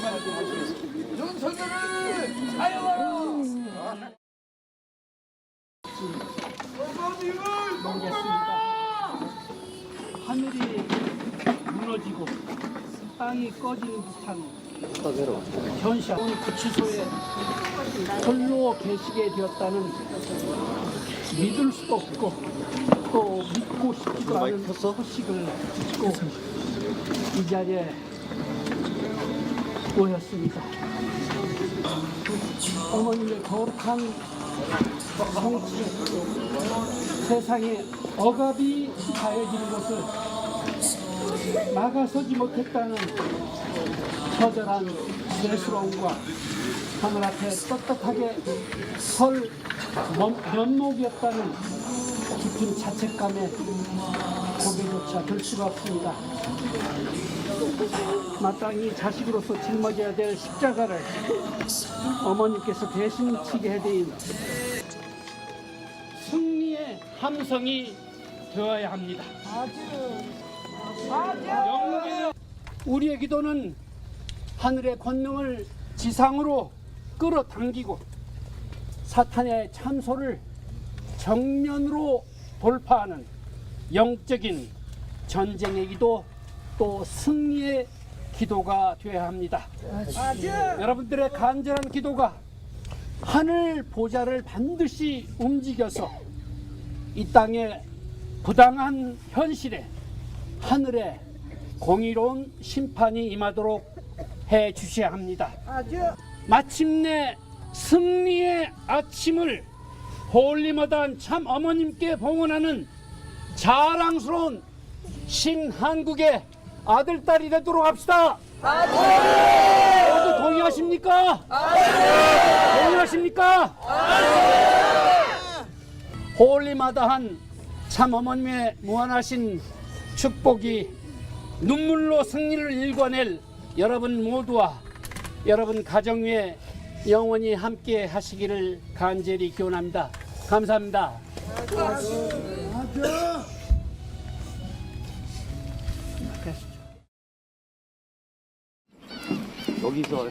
윤석열을 사용하라! 어머님을 먹겠습니다. 하늘이 무너지고 땅이 꺼지는 듯한 현시하고 구치소에 철로 계시게 되었다는 믿을 수도 없고 또 믿고 싶지도 않은 소식을 듣고 이 자리에 모였습니다. 어머님의 거룩한 성취 세상에 억압이 가해지는 것을 막아서지 못했다는 처절한 죄스러움과 하늘 앞에 떳떳하게 설 면- 면목이었다는 깊은 자책감에 고개조차 들 수가 없습니다. 마땅히 자식으로서 짊어져야 될 십자가를 어머니께서 대신 치게 해드린 승리의 함성이 되어야 합니다. 영계 우리의 기도는 하늘의 권능을 지상으로 끌어당기고 사탄의 참소를 정면으로 돌파하는 영적인 전쟁의 기도 또 승리의 기도가 되어야 합니다. 여러분들의 간절한 기도가 하늘 보좌를 반드시 움직여서 이 땅의 부당한 현실에 하늘의 공의로운 심판이 임하도록 해 주셔야 합니다. 마침내 승리의 아침을 홀리마다한 참 어머님께 봉헌하는 자랑스러운 신한국의 아들 딸이 되도록 합시다. 모두 동의하십니까? 동의하십니까? 홀리마다한 참 어머님의 무한하신 축복이 눈물로 승리를 일궈낼 여러분 모두와 여러분 가정 위에 영원히 함께 하시기를 간절히 기원합니다. 감사합니다. 여기서